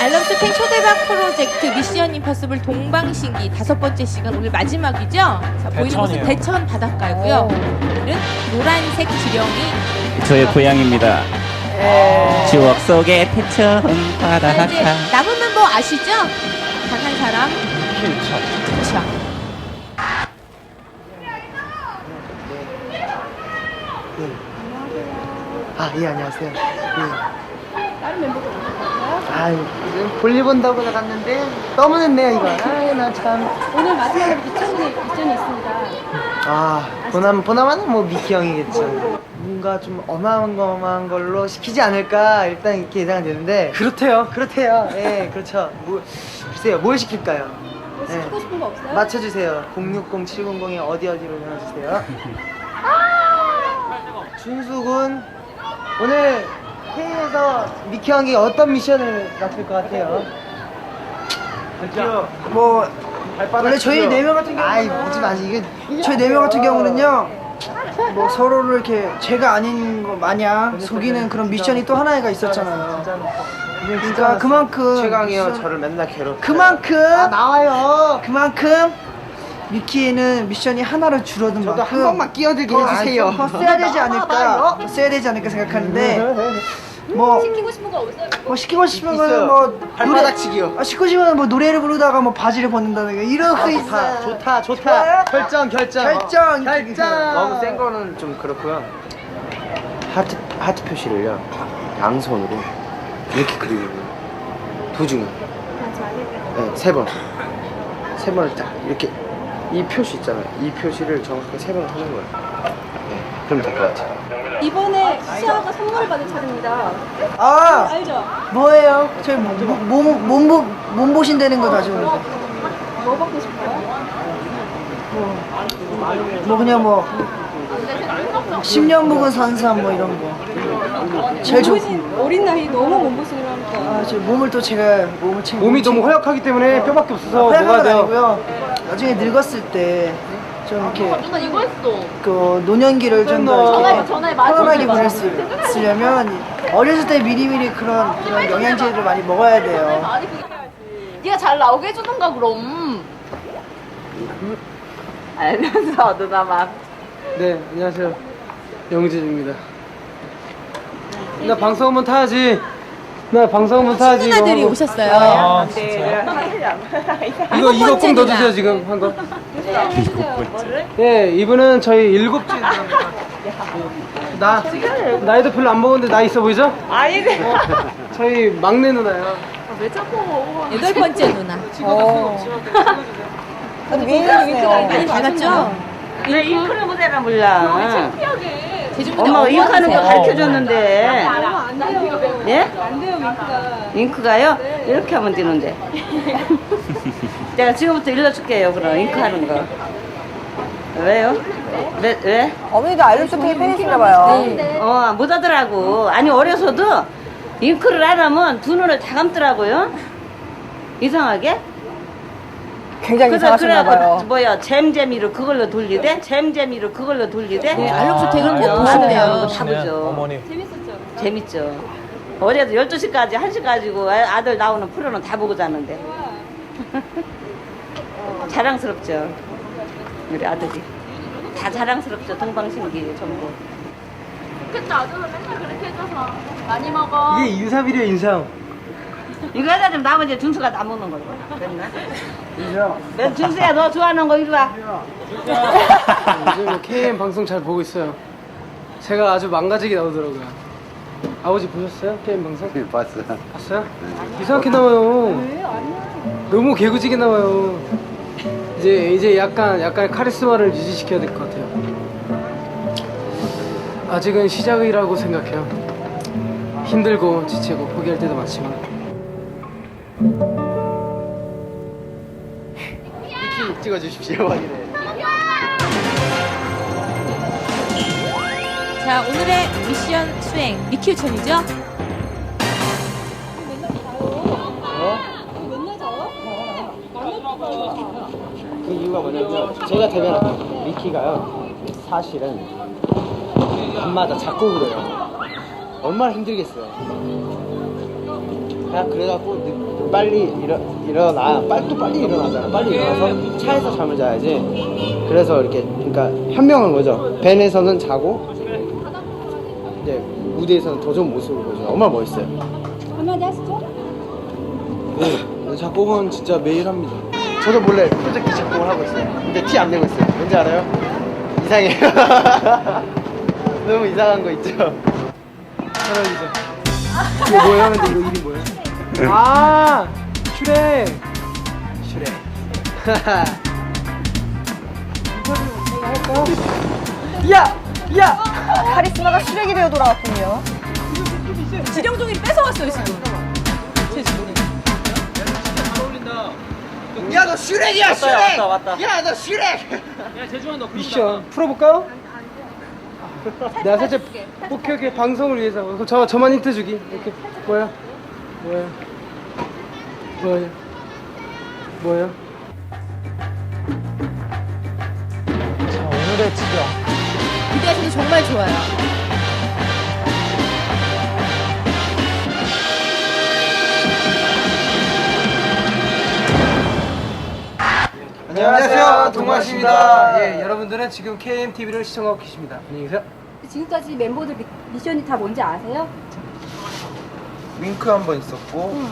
알럼스텐 초대박 프로젝트 미션 임파서블 동방신기 다섯 번째 시간 오늘 마지막이죠? 자, 보이는 곳은 대천이에요. 대천 바닷가고요. 오늘은 노란색 지령이 저의 고향입니다. 추억 속의 태천 자, 이제 바닷가. 남은 멤버 아시죠? 단 한 사람 그렇죠. 아, 예, 안녕하세요. 예. 다른 멤버도 오셨어요? 아, 볼일 본다고 나갔는데 너무 늦네요, 이거. 아, 나 참. 오늘 마지막으로 미션이, 미션이 있습니다. 아, 보남, 보나마는 뭐 미키 형이겠죠. 뭔가 좀 어마어마한 걸로 시키지 않을까 일단 이렇게 예상이 되는데. 그렇대요. 그렇대요. 예, 그렇죠. 뭐, 글쎄요, 뭘 시킬까요? 뭐 예. 시키고 싶은 거 없어요? 맞춰주세요. 060, 700에 어디 어디로 전화주세요. 준수군 오늘 회의에서 미키 형이 어떤 미션을 맡을 것 같아요? 뭐 원래 저희 네 명 같은 아이 경우는 묻지 마시 이게 저희 네 명 같은 경우는요 뭐 서로를 이렇게 제가 아닌 거 마냥 속이는 그런 미션이 또 하나가 있었잖아요. 그러니까 그만큼 최강이요. 저를 맨날 괴롭혀 그만큼 아 나와요. 그만큼 미키에는 미션이 하나로 줄어든 저도 만큼 한 번만 끼어들게 해주세요. 더 써야 되지 않을까? 더 써야 되지 않을까 생각하는데 뭐, 시키고 싶은 거 없어요? 뭐 시키고 싶은 거는 있어요. 뭐 발바닥 치기요. 아, 시키고 싶으면 뭐 노래를 부르다가 뭐 바지를 벗는다든가 이런 거 아, 있어요. 좋다 좋다. 좋아요? 좋다 결정 결정. 결정. 결정. 너무 센 거는 좀 그렇고요. 하트 하트 표시를요. 양손으로 이렇게 그리고 도중에. 네, 세 번. 세 번을 딱 이렇게 이 표시 있잖아요. 이 표시를 정확하게 세 번을 하는 거예요. 네, 그럼 될 것 같아요. 이번에 시아가 선물을 받을 차례입니다. 아 알죠? 뭐예요? 저희 몸몸 몸, 몸 보신다는 거 가지고 오는데. 뭐 받고 싶어요? 뭐 그냥 뭐 10년 묵은 산삼 뭐 이런 거 제일 좋 몸보신, 어린 나이 너무 몸보신을 하니까. 아, 저 몸을 또 제가 몸을 챙 몸이 너무 허약하기 때문에 뼈밖에 없어서 허약한 뭐가 건 돼요? 아니고요 나중에 늙었을 때 좀 이렇게 그 노년기를 좀더 이렇게 전화해 편안하게 보낼 수 있으려면 어렸을 때 미리미리 그런 그런 영양제를 많이 먹어야 돼요. 네가 잘 나오게 해주던가 그럼? 알면서 누나만 네, 안녕하세요. 영재입니다. 나 방송 한번 타야지. 나 방송 한번 타야지. 이거 누나들이 하고. 오셨어요. 아, 이거 이거 꼭 번째 넣어주세요 누나. 지금 한 거. 네, 이분은 저희 일곱 째 나 나이도 별로 안 먹었는데 나이 있어 보이죠? 아니 저희 막내 누나요. 여덟 번째 누나. 많이 닮았죠? 왜 잉크를 못해나 몰라 대중분들 엄마가 잉크하는 거. 가르쳐 줬는데 안 돼요. 예? 안 돼요, 윙크가. 잉크가요? 이렇게 하면 되는데 내가 지금부터 일러줄게요 그럼 잉크하는 거 왜요? 왜? 왜? 어머니도 아이언스테이 팬이신가 봐요 어, 못 하더라고. 아니, 어려서도 잉크를 안 하면 두 눈을 다 감더라고요. 이상하게. 굉장히 그래서 그래갖고 뭐야, 잼잼이로 그걸로 돌리대? 잼잼이로 그걸로 돌리대? 네, 알록주택은 꼭 아, 보신대요. 다 보죠. 어머니. 재밌었죠? 재밌죠. 어제도 12시까지, 1시 가지고 아- 아들 나오는 프로는 다 보고 자는데. 자랑스럽죠. 우리 아들이. 다 자랑스럽죠. 동방신기 전부. 이게 인삼이래요 인삼. 이거 해다 좀 나머지 준수가 다 먹는 걸로. 됐나? 맨 준수야, 너 좋아하는 거 이리 와. 요즘 KM 방송 잘 보고 있어요. 제가 아주 망가지게 나오더라고요. 아버지 보셨어요? KM 방송? 네, 봤어. 봤어요? 이상하게 나와요. 너무 개구지게 나와요. 이제 이제 약간 약간 카리스마를 유지시켜야 될 것 같아요. 아직은 시작이라고 생각해요. 힘들고 지치고 포기할 때도 많지만. 이렇게 찍어주십시오. 확인해. 자, 오늘의 미션 수행? 만날 거 이유가 뭐냐면 제가 대변한 미키가요 사실은 밤마다 작곡을 해요 얼마나 힘들겠어요 그냥 그래갖고 늦- 빨리 일어, 일어나 빨리 또 빨리 일어나잖아 빨리 일어나서 차에서 잠을 자야지 그래서 이렇게 그러니까 현명한 거죠 밴에서는 자고 이제 무대에서는 더 좋은 모습을 보여줘요 얼마나 멋있어요 한마디 하시죠? 네, 작곡은 진짜 매일 합니다. 저도 몰래 프로젝트 작곡을 하고 있어요. 근데 티 안 내고 있어요. 뭔지 알아요? 이상해요. 너무 이상한 거 있죠? 사랑이죠. 이거 뭐예요? 근데 이거 이름 뭐예요? 아 슈렉. 슈렉. 야! 야! 카리스마가 쓰레기 되어 돌아왔군요. 지령종이 뺏어왔어요 지금. 제 지금. 야, 너 슈렉이야, 슈렉! 왔다, 왔다. 야, 너 슈렉! 미션 풀어볼까요? 내가 살짝 오케이 오케이 방송을 위해서 그럼 저 저만 힌트 주기 이렇게 뭐야 뭐야? 뭐야? 뭐예요? 자 오늘의 지경 기대하셔도 정말 좋아요. 안녕하세요. 동마씨입니다. 예 여러분들은 지금 KMTV를 시청하고 계십니다. 안녕히 계세요. 지금까지 멤버들 미, 미션이 다 뭔지 아세요? 윙크 한 번 있었고,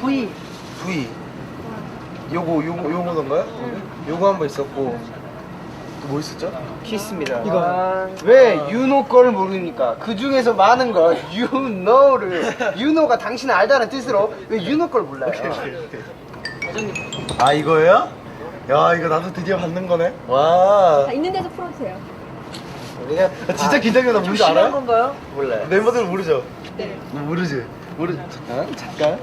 V V. 요거, 요거, 요거던가요? 요거 한 번 있었고, 또 뭐 있었죠? 키스입니다. 이거. 왜 유노 거를 모르니까 그 중에서 많은 걸 유노를 유노가 당신을 알다는 뜻으로 왜 유노 걸 몰라요? 아 이거예요? 야 이거 나도 드디어 받는 거네. 와. 다 있는 데서 풀어주세요. 우리가 진짜 긴장돼 나 뭔지 알아요? 건가요? 몰라요. 멤버들 모르죠? 네. 모르지. 모르. 잠깐 잠깐.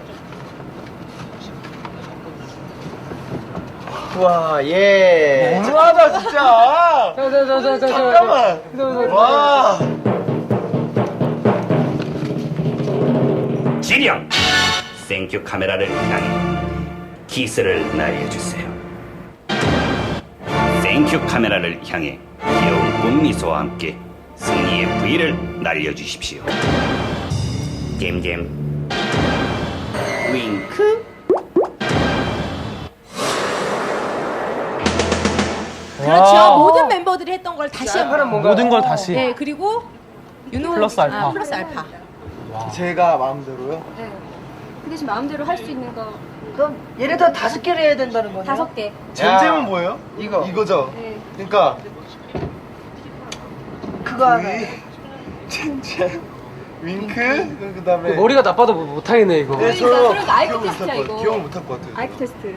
와 예. 너무하다 진짜. 자자자자자 잠깐만. 와. 지령 생큐 카메라를 향해 키스를 날려주세요 생큐 카메라를 향해 귀여운 꽃미소와 함께 승리의 V를 날려주십시오 겜겜 윙크 그렇죠. 모든 member들이 했던 걸 다시 한번. 뭔가 모든 걸 다시 네 그리고 윤호 플러스 알파. 아, 플러스 알파. 제가 마음대로요. 네. 그 대신 마음대로 할 수 있는 거 그럼 얘네 다 다섯 개를 해야 된다는 거네요? 다섯 개. 잼잼은 뭐예요? 이거. 이거죠. 네. 그러니까 그거 하나 잼잼 윙크 그다음에 머리가 나빠도 못- 못하겠네 이거 네, 그러니까 저 그러니까 아이큐 기억 테스트야, 못할 것 이거. 같아요. 기억 못할 것 같아요. 아이큐 테스트.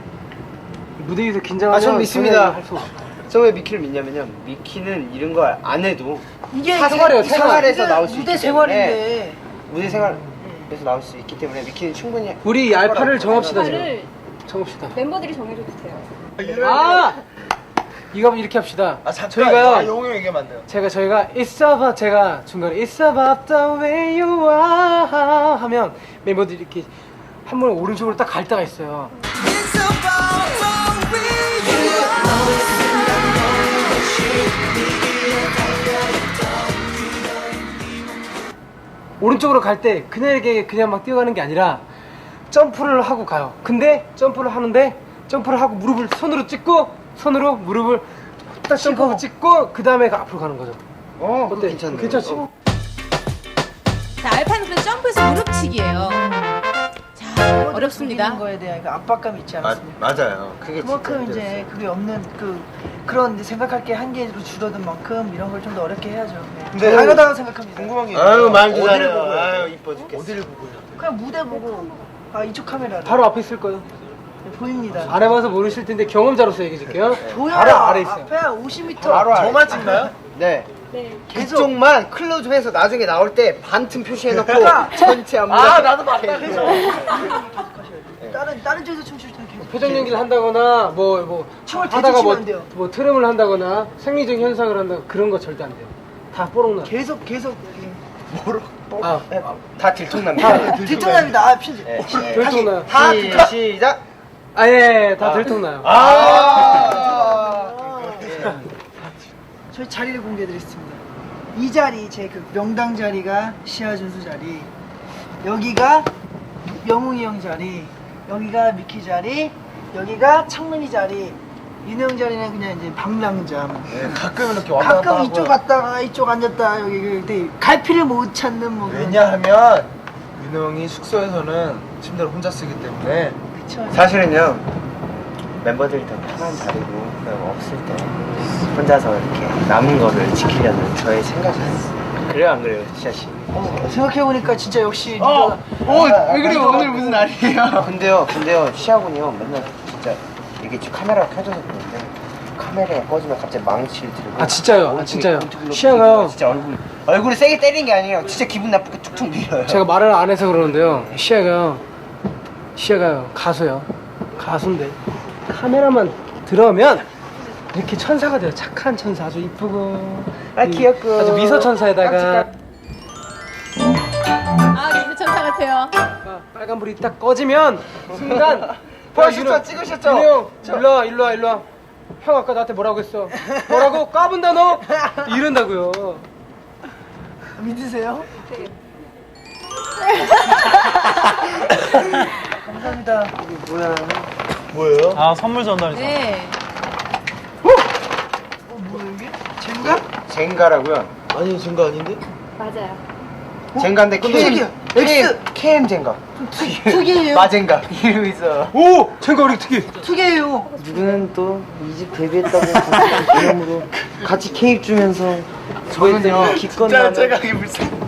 무대 위에서 긴장하면 아, 전 믿습니다. 할수 없어. 저왜 미키를 믿냐면요. 미키는 이런 걸 안 해도 이게 생활이에요, 생- 생활. 생활에서 나올 수 무대 있기 때문에 생활인데 무대 생활에서 나올 수 있기 때문에 미키는 충분히 우리 알파를 정합시다 지금 알파를 정합시다 멤버들이 정해줘도 돼요. 아 이거 한번 이렇게 합시다 아 잠깐. 저희가요 아, 영웅 형 얘기하면 안 돼요. 제가 저희가 It's about 제가 중간에 It's about the way you are 하면 멤버들이 이렇게 한 번에 오른쪽으로 딱 갈 때가 있어요. 오른쪽으로 갈 때 그녀에게 그냥 막 뛰어가는 게 아니라 점프를 하고 가요. 근데 점프를 하는데 점프를 하고 무릎을 손으로 찍고 손으로 무릎을 딱 점프하고 찍고 그 다음에 앞으로 가는 거죠. 어, 어때? 괜찮네. 괜찮지? 어. 자 알파는 그래서 점프해서 무릎치기예요. 자 어렵습니다. 거에 대한 그 압박감이 있지 마, 않았습니까? 맞아요. 그게 그만큼 진짜 이제 그게 없는 그 그런 이제 생각할 게 한계로 줄어든 만큼 이런 걸 좀 더 어렵게 해야죠. 네. 근데 당연하다고 생각합니다. 궁금한 게 아유 말도 어디를. 보고 아유 이뻐 죽겠어. 어디를 보고 해요? 그냥 무대 보고 아 이쪽 카메라 바로 앞에 있을 거예요. 보입니다. 안 해봐서 모르실 텐데 경험자로서 얘기해 줄게요. 보여요. 바로 아래 있어요. 앞에 50m. 바로. 저만 찍나요? 네. 네. 계속 그쪽만 클로즈해서 나중에 나올 때 반틈 표시해놓고 전체 안무. 아 나도 맞다 그래서 다른 다른 쪽에서 춤출 때 계속 표정 연기를 한다거나 뭐뭐 춤을 하다가 대충 뭐, 추면 안 돼요. 뭐 트름을 한다거나 생리적 현상을 한다 그런 거 절대 안 돼요. 다 뽀록 나. 계속 계속 아, 다 들통납니다. 뒤통납니다. 아 편집. 네. 들통 나요. 다 시- 시작. 아 예, 다 들통 나요. 아. 저희 자리를 공개해드리겠습니다. 이 자리, 제 그 명당 자리가 시아 준수 자리, 여기가 영웅이 형 자리, 여기가 미키 자리, 여기가 창문이 자리, 윤영 자리는 그냥 이제 방랑자. 네, 가끔 이렇게 왔다 갔다 가끔 이쪽. 갔다가 이쪽 앉았다 여기 근데 갈피를 못 찾는 뭐 그런- 왜냐하면 윤호 형이 숙소에서는 침대를 혼자 쓰기 때문에 그쵸. 사실은요 멤버들이 더 편한 자리고 그냥 없을 때 혼자서 이렇게 남은 거를 지키려는 저의 생각이었어요 그래요 안 그래요 시아씨? 어, 생각해보니까 진짜 역시 리더가 어, 왜 그래요? 오늘 무슨 날이에요? 근데요 근데요 시아군이요 맨날 진짜 이게 지금 카메라가 켜져서 그런데 카메라가 꺼지면 갑자기 망치를 들고 아, 진짜요? 아, 진짜요? 곤투글로 시아가요. 진짜 얼굴 얼굴을 세게 때리는 게 아니에요 진짜 기분 나쁘게 툭툭 밀어요 제가 말을 안 해서 그러는데요. 시아가요. 시아가요. 가수요. 가수인데 카메라만 들어오면 이렇게 천사가 돼요. 착한 천사, 아주 이쁘고 아, 귀엽고. 아주 미소 천사에다가 아, 진짜 천사 같아요. 빨간 불이 딱 꺼지면 순간 보여주셨죠? 찍으셨죠? 윤호 형, 일로 와, 일로 와, 일로 와. 형 아까 나한테 뭐라고 했어? 뭐라고? 까분다 너? 이런다고요. 믿으세요? 감사합니다 이게 뭐야? 뭐예요? 아 선물 전달해서 네. 어 뭐야 이게? 젠가? 젠가라고요 아니 증거 아닌데? 맞아요. 젠가인데 깜짝이야. KM X. KM 젠가 특이해요 마젠가 이러고 있어 오! 젠가 우리 특이. 특이해요 누구는 또 이 집 데뷔했다고 기념으로 같이 케이크 주면서 저희들이 기껏 나는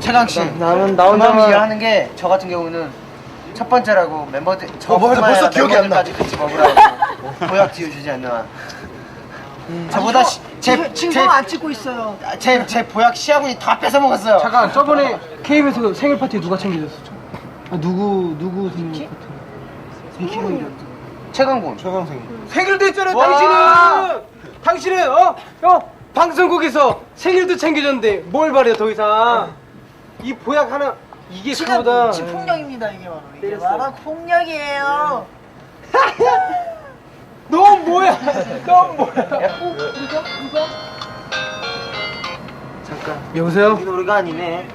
최강 씨 나는 나저 마음이 혼자만 이해하는 게 저 같은 경우는 첫 번째라고 멤버들 저 어, 맞아. 벌써 기억이 안 나. 멤버들까지 같이 먹으라고 보약 지어주지 않는 한 저보다 시- 제, 지금 제, 지금 안 찍고 있어요 제, 제 보약 시아군이 다 뺏어 먹었어요 잠깐 저번에 KBS도 생일 파티 누가 챙겨줬어? 아, 누구 누구 생일 파티? 최강군 최강생 생일도 했잖아요. 와. 당신은 당신은 어? 어? 방송국에서 생일도 챙겨줬는데 뭘 바래 더 이상 이 보약 하나 이게 지금 그거다. 지금 폭력입니다 이게 바로 이게 때렸어요. 바로 폭력이에요 너 뭐야? 너 뭐야? 잠깐 여보세요? 우리 노래가 아니네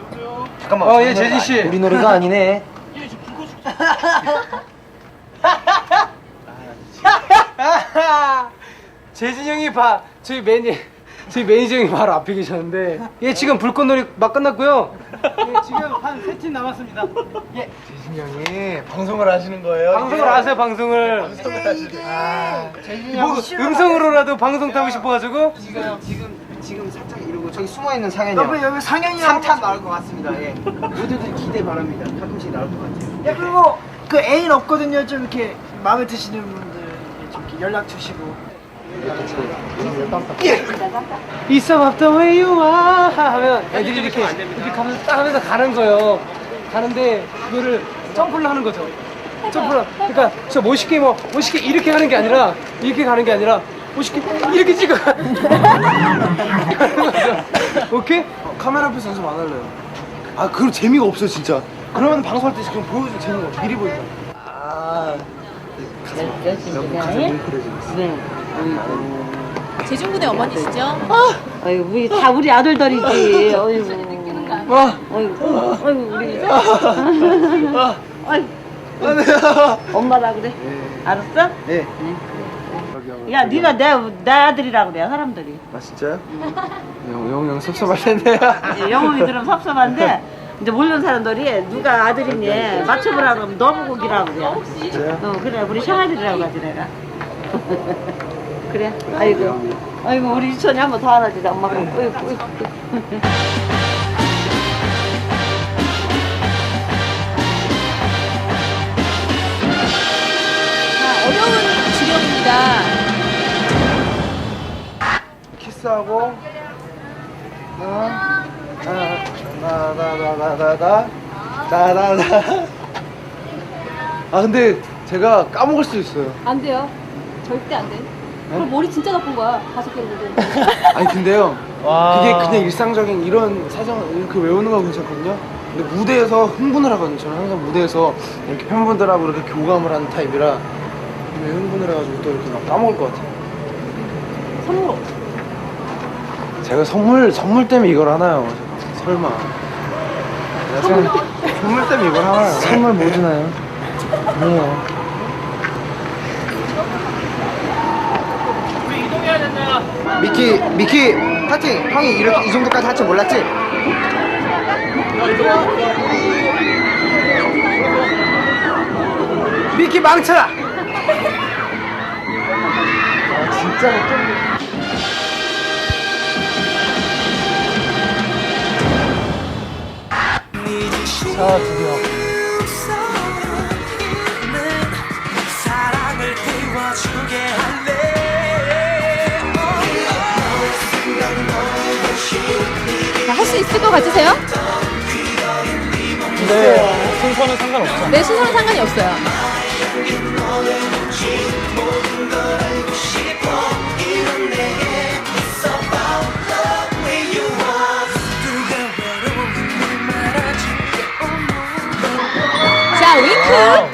잠깐만 어, 예, 재진 씨. 우리 노래가 아니네 재진 형이 봐 저희 매니 저희 매니저 형이 바로 앞에 계셨는데 예 지금 불꽃놀이 막 끝났고요. 예 지금 한 세 팀 남았습니다. 예. 재진 형이 방송을 하시는 거예요? 방송을 아세요 방송을. 방송을 하시는 아, 뭐 음성으로라도 방송 타고 싶어가지고? 지금 지금 지금 살짝 이러고 저기 숨어있는 상현이 형. 여기 상현이 형 3탄 나올 것 같습니다. 예. 모두들 기대 바랍니다. 가끔씩 나올 것 같아요. 야 그리고 그 애인 없거든요. 좀 이렇게 마음에 드시는 분들 좀 이렇게 연락 주시고 있어 way you are 하면 애들이 이렇게 이렇게 가면서 딱 하면서 가는 거예요. 가는데 그거를 점프를 하는 거죠. 점프를 그러니까 저 멋있게 뭐 멋있게 이렇게 하는 게 아니라 이렇게 가는 게 아니라 멋있게 이렇게 찍어 가는. 오케이? 카메라 앞에서 연습 안 할래요 아 그럼 재미가 없어 진짜 그러면 방송할 때 지금 보여줘 재는 거 미리 보여줘. 재중군의 어머니시죠? 아이고 우리 다 우리 아들들이지. 어이구. 와 어이구. 어이구 우리. 어이구. 엄마라 그래. 알았어? 네. 야 네가 내, 내 아들이라 그래 사람들이. 아 진짜요? 영영 형 섭섭할 텐데. 영웅이 들으면 섭섭한데 이제 모르는 사람들이 누가 아들이니 맞춰보라 그러면 너보고기라 그래. 어 그래 우리 샤아들이라고 하지 내가. 그래. 아이고. 아이고 우리 유천이 한번 더 안아주자 엄마가. 어이구, 어이구. 자, 어려운 지령입니다. 키스하고 나나나나나나 나나나 아 근데 제가 까먹을 수도 있어요 안 돼요. 절대 안 돼. 그럼 머리 진짜 나쁜 거야. 다섯 보고. 아니 근데요 그게 그냥 일상적인 이런 사정을 이렇게 외우는 건 괜찮거든요 근데 무대에서 흥분을 하거든요 저는 항상 무대에서 이렇게 팬분들하고 이렇게 교감을 하는 타입이라 왜 흥분을 해가지고 또 이렇게 막 까먹을 것 같아요 선물. 제가 선물 선물 때문에 이걸 하나요? 설마. 선물 선물 때문에 이걸 하나요? 선물 뭐 주나요? 아니에요. 미키 미키 파팅 형이 이렇게 이 정도까지 할 줄 몰랐지? 미키 망쳐라! 자 드디어. 것 같으세요? 근데 순서는 상관없죠. 네, 순서는 상관이 없어요. 자, 윙크.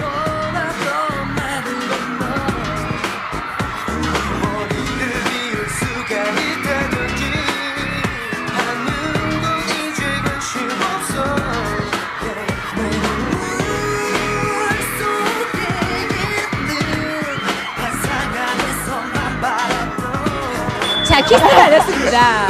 키스 알렸습니다.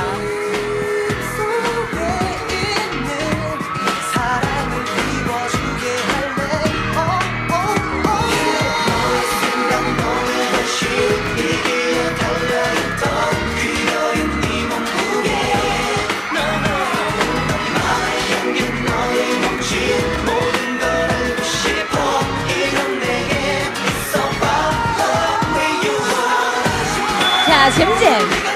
자, 잼잼.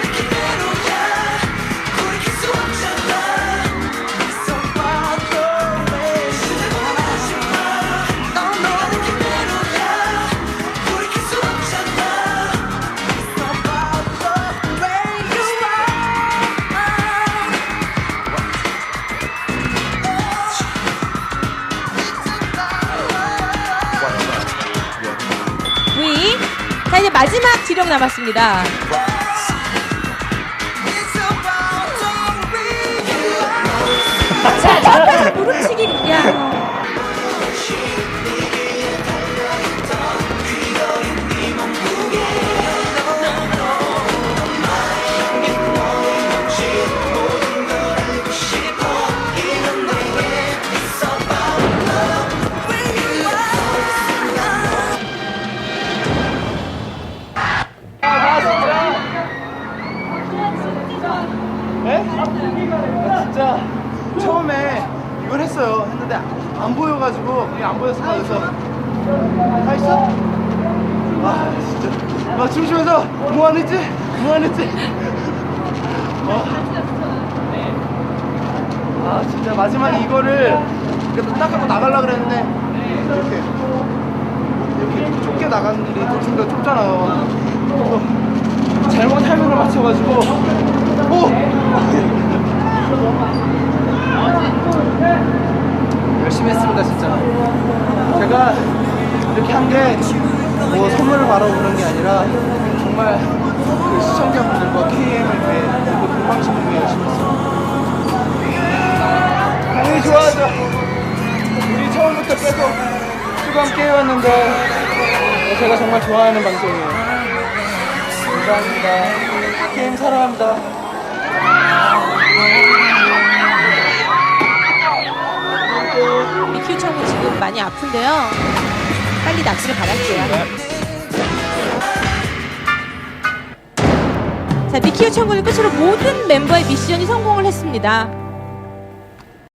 7명 남았습니다. 자, 무릎 보여가지고 그게 안 보였어. 그래서 다 있어? 아 진짜 막 춤추면서 뭐안 했지? 뭐안 했지? 와. 아 진짜 마지막에 이거를 그래도 딱 하고 나가려 그랬는데 이렇게 이렇게 좁게 나가는 길이 도중가 좁잖아요. 그래서 잘못 타이밍을 맞춰가지고 오! 열심히 했습니다 진짜. 제가 이렇게 한 게 뭐 선물을 바라 그런 게 아니라 정말 그 시청자분들과 KM을 위해 그리고 동방신을 위해 열심히 했어요 당연히 좋아하죠? 우리 처음부터 계속 쭉 함께 해왔는데 제가 정말 좋아하는 방송이에요. 감사합니다. KM 사랑합니다 미큐 청구 지금 많이 아픈데요. 빨리 낚시를 받았게요. 자, 미키오 청구는 끝으로 모든 멤버의 미션이 성공을 했습니다.